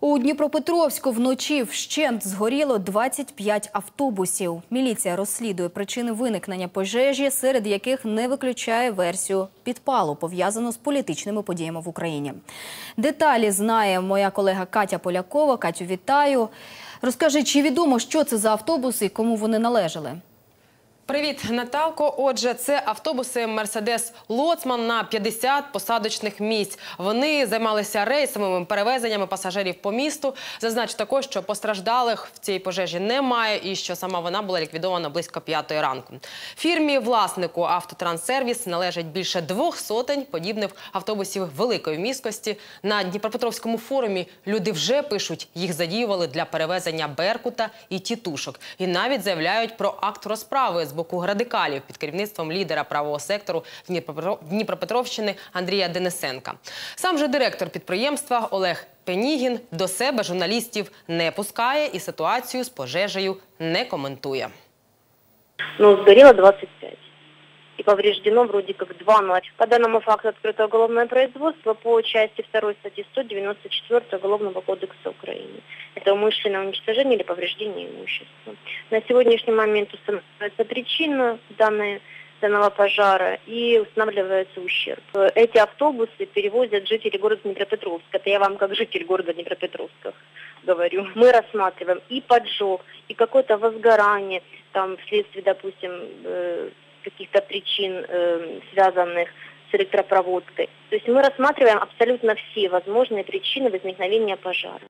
У Дніпропетровську вночі вщент згоріло 25 автобусів. Міліція розслідує причини виникнення пожежі, серед яких не виключає версію підпалу, пов'язану з політичними подіями в Україні. Деталі знає моя колега Катя Полякова. Катю, вітаю. Розкажи, чи відомо, що це за автобуси і кому вони належали? Привіт, Наталко. Отже, це автобуси Мерседес Лоцман на 50 посадочних місць. Вони займалися рейсовими перевезеннями пасажирів по місту. Зазначу також, що постраждалих в цій пожежі немає і що сама вона була ліквідована близько п'ятої ранку. Фірмі власнику автотранссервіс належить більше двох сотень подібних автобусів великої міськості. На Дніпропетровському форумі люди вже пишуть, їх задіювали для перевезення Беркута і тітушок. І навіть заявляють про акт розправи з боку радикалів під керівництвом лідера правого сектору Дніпропетро- Дніпропетровщини Андрія Денисенка. Сам же директор підприємства Олег Пенігін до себе журналістів не пускає і ситуацію з пожежею не коментує. но сгорело 25. И повреждено вроде как два ночи. По данному факту открыто уголовное производство по части 2 статьи 194 Уголовного кодекса Украины. Это умышленное уничтожение или повреждение имущества. На сегодняшний момент устанавливается причина данной, данного пожара и устанавливается ущерб. Эти автобусы перевозят жители города Днепропетровска. Это я вам как житель города Днепропетровска говорю. Мы рассматриваем и поджог, и какое-то возгорание, там вследствие, допустим, э, каких-то причин, э, связанных с электропроводкой. То есть мы рассматриваем абсолютно все возможные причины возникновения пожара.